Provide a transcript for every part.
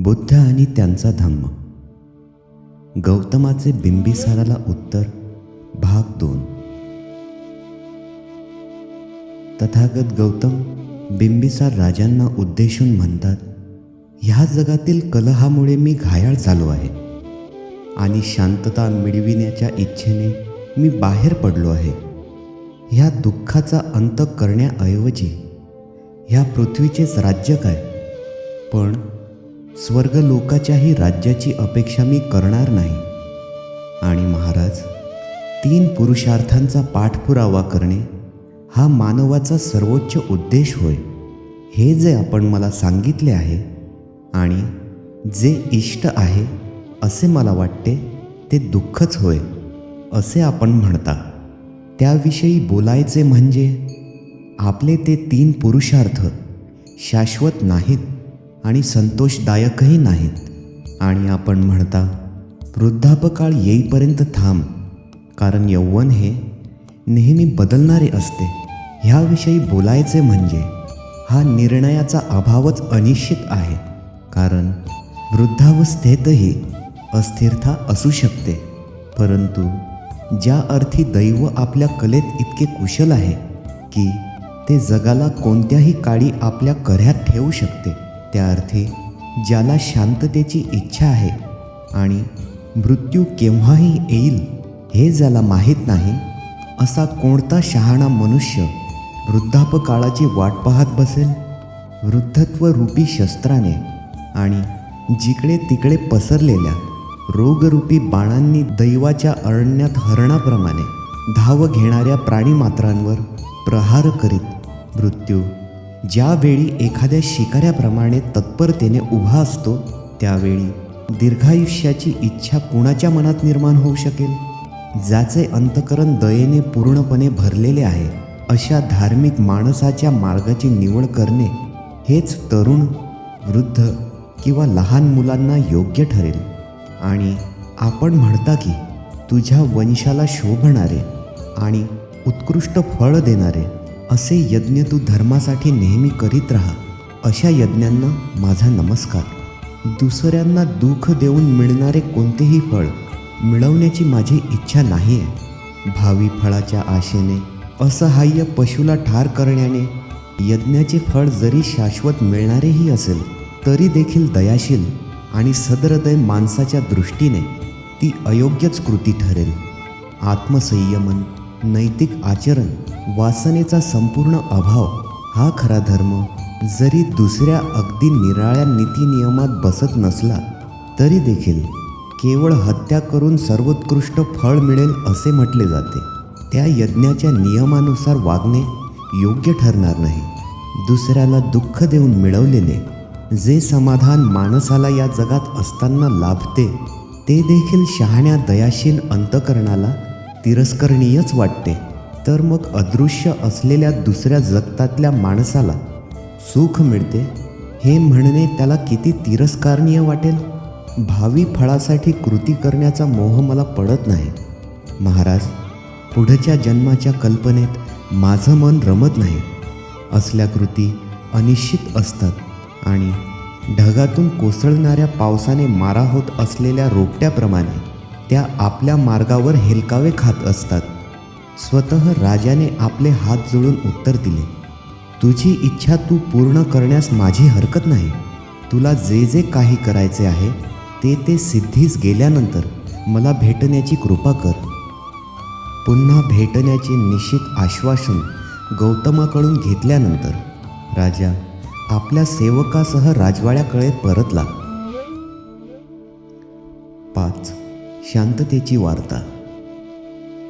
बुद्ध आणि त्यांचा धम्म. गौतमाचे बिंबिसाराला उत्तर भाग दोन. तथागत गौतम बिंबिसार राजांना उद्देशून म्हणतात ह्या जगातील कलहामुळे मी घायाळ झालो आहे आणि शांतता मिळविण्याच्या इच्छेने मी बाहेर पडलो आहे. ह्या दुःखाचा अंत करण्याऐवजी ह्या पृथ्वीचेच राज्य काय? पण स्वर्ग लोकाच्याही राज्याची अपेक्षा मी करणार नाही. आणि महाराज तीन पुरुषार्थांचा पाठपुरावा करणे हा मानवाचा सर्वोच्च उद्देश होय हे जे आपण मला सांगितले आहे आणि जे इष्ट आहे असे मला वाटते ते दुःखच होय असे आपण म्हणता. त्याविषयी बोलायचे म्हणजे आपले ते तीन पुरुषार्थ शाश्वत नाहीत. आणि संतोषदायकही नाहीत. आणि आपण म्हणता वृद्धापकाळ येईपर्यंत थांब कारण यौवन हे नेहमी बदलणारे असते. ह्याविषयी बोलायचे म्हणजे हा निर्णयाचा अभावच अनिश्चित आहे कारण वृद्धावस्थेतही अस्थिरता असू शकते. परंतु ज्या अर्थी दैव आपल्या कलेत इतके कुशल आहे की ते जगाला कोणत्याही काळी आपल्या कऱ्यात ठेवू शकते. त्या अर्थी ज्याला शांततेची इच्छा आहे आणि मृत्यू केव्हाही येईल हे ज्याला माहीत नाही असा कोणता शहाणा मनुष्य वृद्धापकाळाची वाट पाहत बसेल? वृद्धत्व रूपी शस्त्राने आणि जिकडे तिकडे पसरलेल्या रोगरूपी बाणांनी दैवाच्या अरण्यात हरणाप्रमाणे धाव घेणाऱ्या प्राणीमात्रांवर प्रहार करीत मृत्यू ज्यावेळी एखाद्या शिकाऱ्याप्रमाणे तत्परतेने उभा असतो त्यावेळी दीर्घायुष्याची इच्छा कुणाच्या मनात निर्माण होऊ शकेल? ज्याचे अंतकरण दयेने पूर्णपणे भरलेले आहे अशा धार्मिक माणसाच्या मार्गाची निवड करणे हेच तरुण वृद्ध किंवा लहान मुलांना योग्य ठरेल. आणि आपण म्हणता की तुझ्या वंशाला शोभणारे आणि उत्कृष्ट फळ देणारे असे यज्ञ तू धर्मासाठी नेहमी करीत राहा. अशा यज्ञांना माझा नमस्कार. दुसऱ्यांना दुःख देऊन मिळणारे कोणतेही फळ मिळवण्याची माझी इच्छा नाही आहे भावी फळाच्या आशेने असहाय्य पशुला ठार करण्याने यज्ञाचे फळ जरी शाश्वत मिळणारेही असेल तरी देखील दयाशील आणि सदहृदय माणसाच्या दृष्टीने ती अयोग्यच कृती ठरेल. आत्मसंयमन नैतिक आचरण वासनेचा संपूर्ण अभाव हा खरा धर्म जरी दुसऱ्या अगदी निराळ्या नीतिनियमात बसत नसला तरी देखील केवळ हत्या करून सर्वोत्कृष्ट फळ मिळेल असे म्हटले जाते. त्या यज्ञाच्या नियमानुसार वागणे योग्य ठरणार नाही. दुसऱ्याला दुःख देऊन मिळवलेले जे समाधान माणसाला या जगात असताना लाभते ते देखील शहाण्या दयाशील अंतकरणाला तिरस्करणीयच वाटते. तर मग अदृश्य असलेल्या दुसऱ्या जगतातल्या माणसाला सुख मिळते? हे म्हणणे त्याला किती तिरस्कारणीय वाटेल? भावी फळासाठी कृती करण्याचा मोह मला पडत नाही. महाराज पुढच्या जन्माच्या कल्पनेत माझं मन रमत नाही. असल्या कृती अनिश्चित असतात आणि ढगातून कोसळणाऱ्या पावसाने मारा होत असलेल्या रोपट्याप्रमाणे त्या आपल्या मार्गावर हेलकावे खात असतात. स्वतः राजाने आपले हात जोडून उत्तर दिले तुझी इच्छा तू पूर्ण करण्यास माझी हरकत नाही. तुला जे जे काही करायचे आहे ते ते सिद्धीस गेल्यानंतर मला भेटण्याची कृपा कर. पुन्हा भेटण्याचे निश्चित आश्वासन गौतमाकडून घेतल्यानंतर राजा आपल्या सेवकासह राजवाड्याकडे परतला. पाच शांततेची वार्ता.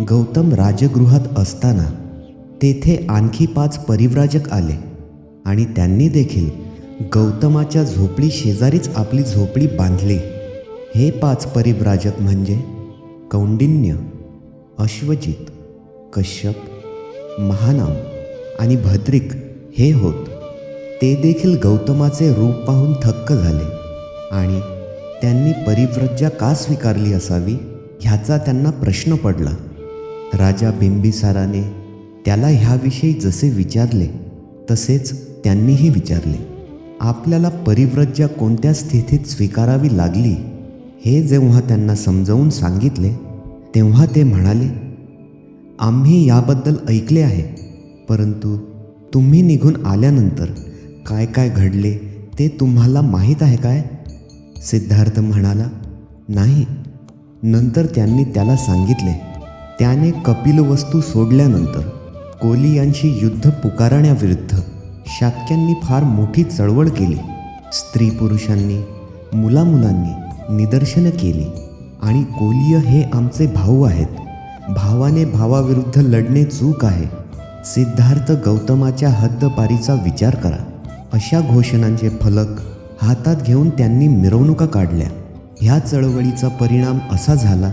गौतम राजगृहात असताना तेथे आणखी पाच परिव्राजक आले आणि त्यांनी देखील गौतमाच्या झोपडी शेजारीच आपली झोपडी बांधली. हे पाच परिव्राजक म्हणजे कौंडिन्य अश्वजित कश्यप महानाम आणि भद्रिक हे होत. ते देखील गौतमाचे रूप पाहून थक्क झाले आणि त्यांनी परिव्रज्या का स्वीकारली असावी? ह्याचा त्यांना प्रश्न पडला. राजा बिंबिसाराने त्याला ह्याविषयी जसे विचारले तसेच त्यांनीही विचारले. आपल्याला परिव्रज्या कोणत्या स्थितीत स्वीकारावी लागली? हे जेव्हा त्यांना समजावून सांगितले तेव्हा ते म्हणाले आम्ही याबद्दल ऐकले आहे परंतु तुम्ही निघून आल्यानंतर काय काय घडले ते तुम्हाला माहीत आहे काय? सिद्धार्थ म्हणाला नाही. नंतर त्यांनी त्याला सांगितले त्याने कपिलवस्तू सोडल्यानंतर कोली यांची युद्ध पुकारण्याविरुद्ध शाक्यांनी फार मोठी चळवळ केली. स्त्री पुरुषांनी मुलामुलांनी निदर्शनं केली आणि कोलीय हे आमचे भाऊ आहेत. भावाने भावाविरुद्ध लढणे चूक आहे. सिद्धार्थ गौतमाच्या हद्दपारीचा विचार करा. अशा घोषणांचे फलक हातात घेऊन त्यांनी मिरवणुका काढल्या. ह्या चळवळीचा परिणाम असा झाला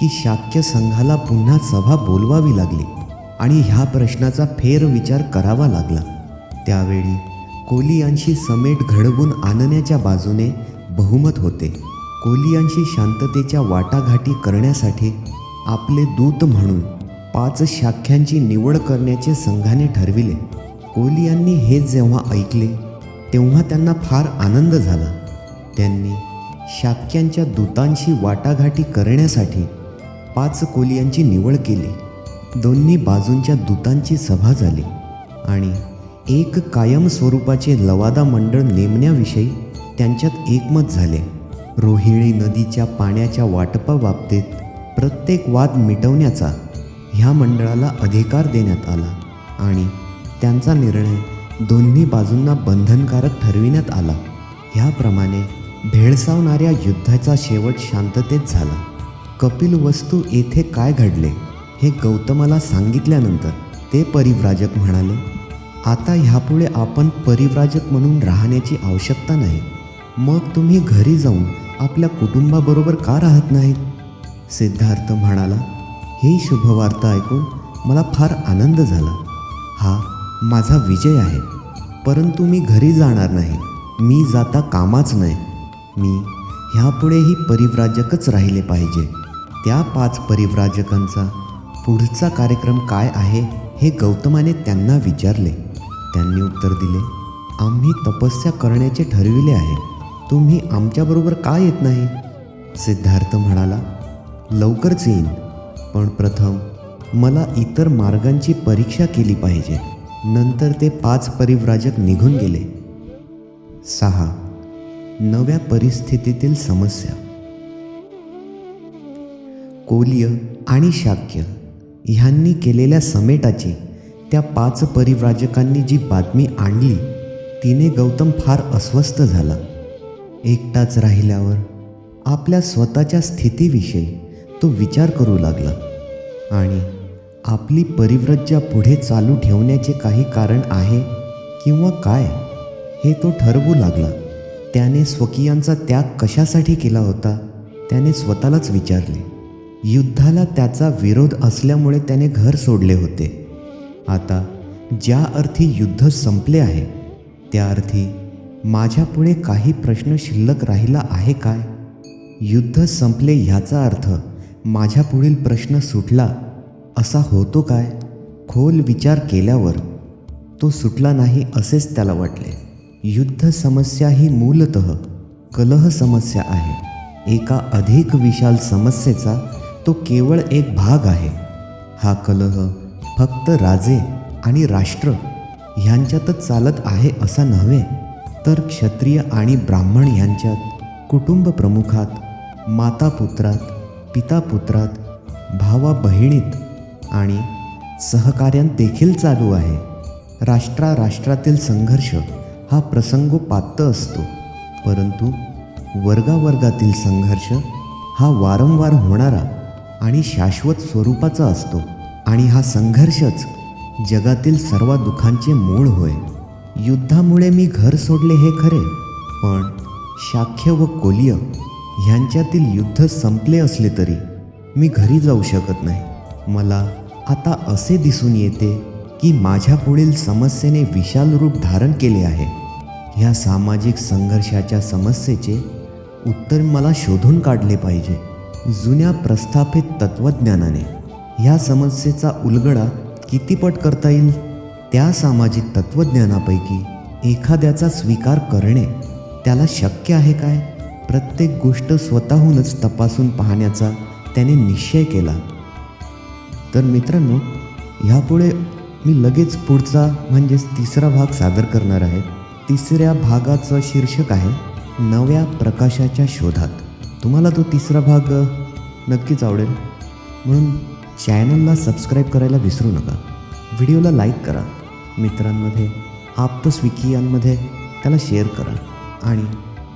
की शाक्य संघाला पुन्हा सभा बोलवावी लागली आणि ह्या प्रश्नाचा फेरविचार करावा लागला. त्यावेळी कोलियांशी समेट घडवून आणण्याच्या बाजूने बहुमत होते. कोलियांशी शांततेच्या वाटाघाटी करण्यासाठी आपले दूत म्हणून पाच शाख्यांची निवड करण्याचे संघाने ठरविले. कोलियांनी हे जेव्हा ऐकले तेव्हा त्यांना फार आनंद झाला. त्यांनी शाक्यांच्या दूतांशी वाटाघाटी करण्यासाठी पाच कोलियांची निवड केली. दोन्ही बाजूंच्या दूतांची सभा झाली आणि एक कायम स्वरूपाचे लवादा मंडळ नेमण्याविषयी त्यांच्यात एकमत झाले. रोहिणी नदीच्या पाण्याच्या वाटपाबाबतीत प्रत्येक वाद मिटवण्याचा ह्या मंडळाला अधिकार देण्यात आला आणि त्यांचा निर्णय दोन्ही बाजूंना बंधनकारक ठरविण्यात आला. ह्याप्रमाणे भेळसावणाऱ्या युद्धाचा शेवट शांततेत झाला. कपिल वस्तू येथे काय घडले हे गौतमाला सांगितल्यानंतर ते परिव्राजक म्हणाले आता ह्यापुढे आपण परिव्राजक म्हणून राहण्याची आवश्यकता नाही. मग तुम्ही घरी जाऊन आपल्या कुटुंबाबरोबर का राहत नाहीत? सिद्धार्थ म्हणाला ही शुभवार्ता ऐकून मला फार आनंद झाला. हा माझा विजय आहे. परंतु मी घरी जाणार नाही. मी जाता कामाच नाही. मी ह्यापुढेही परिव्राजकच राहिले पाहिजे. त्या पाच परिव्राजकांचा पुढचा कार्यक्रम काय आहे हे गौतमाने त्यांना विचारले. त्यांनी उत्तर दिले आम्ही तपस्या करण्याचे ठरविले आहे. तुम्ही आमच्याबरोबर का येत नाही? सिद्धार्थ म्हणाला लवकरच येईन. पण प्रथम मला इतर मार्गांची परीक्षा केली पाहिजे. नंतर ते पाच परिव्राजक निघून गेले. सहा. नव्या परिस्थितीतील समस्या. कोलिय आणि शाक्य ह्यांनी केलेल्या समेटाची त्या पाच परिव्राजकांनी जी बातमी आणली तिने गौतम फार अस्वस्थ झाला. एकटाच राहिल्यावर आपल्या स्वतःच्या स्थितीविषयी तो विचार करू लागला आणि आपली परिव्रज्या पुढे चालू ठेवण्याचे काही कारण आहे किंवा काय हे तो ठरवू लागला. त्याने स्वकीयांचा त्याग कशासाठी केला होता त्याने स्वतःलाच विचारले. युद्धाला त्याचा विरोध असल्यामुळे त्याने घर सोडले होते. आता ज्या अर्थी युद्ध संपले आहे त्या अर्थी माझ्यापुढे काही प्रश्न शिल्लक राहिला आहे काय? युद्ध संपले ह्याचा अर्थ माझ्या पुढील प्रश्न सुटला असा होतो काय? खोल विचार केल्यावर तो सुटला नाही असेच त्याला वाटले. युद्ध समस्या ही मूलत कलह समस्या आहे. एका अधिक विशाल समस्येचा तो केवळ एक भाग आहे. हा कलह फक्त राजे आणि राष्ट्र ह्यांच्यातच चालत आहे असा नव्हे तर क्षत्रिय आणि ब्राह्मण ह्यांच्यात कुटुंब प्रमुखात माता पुत्रात पिता पुत्रात भावा बहिणीत आणि सहकार्यात देखील चालू आहे. राष्ट्रा राष्ट्रातील संघर्ष हा प्रसंगोपात्त असतो. परंतु वर्गावर्गातील संघर्ष हा वारंवार होणारा आणि शाश्वत स्वरूपाचा असतो. आणि हा संघर्षच जगातील सर्व दुःखांचे मूळ होय. युद्धामुळे मी घर सोडले हे खरे पण शाख्य व कोलिय ह्यांच्यातील युद्ध संपले असले तरी मी घरी जाऊ शकत नाही. मला आता असे दिसून येते की माझ्या पुढील समस्येने विशाल रूप धारण केले आहे. ह्या सामाजिक संघर्षाच्या समस्येचे उत्तर मला शोधून काढले पाहिजे. जुन्या प्रस्थापित तत्त्वज्ञानाने. ह्या समस्येचा उलगडा कितीपट करता येईल? त्या सामाजिक तत्त्वज्ञानापैकी एखाद्याचा स्वीकार करणे त्याला शक्य आहे काय? प्रत्येक गोष्ट स्वतःहूनच तपासून पाहण्याचा त्याने निश्चय केला. तर मित्रांनो ह्यापुढे मी लगेच पुढचा म्हणजेच तिसरा भाग सादर करणार आहे. तिसऱ्या भागाचं शीर्षक आहे नव्या प्रकाशाच्या शोधात. तुम्हाला तो तिसरा भाग नक्कीच आवडेल. म्हणून चॅनलला सबस्क्राईब करायला विसरू नका. व्हिडिओला लाईक करा. मित्रांमध्ये आप्तस्विकीयांमध्ये त्याला शेअर करा. आणि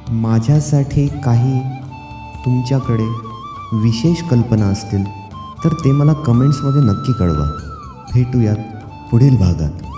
माझ्यासाठी काही तुमच्याकडे विशेष कल्पना असतील तर ते मला कमेंट्समध्ये नक्की कळवा. भेटूयात पुढील भागात.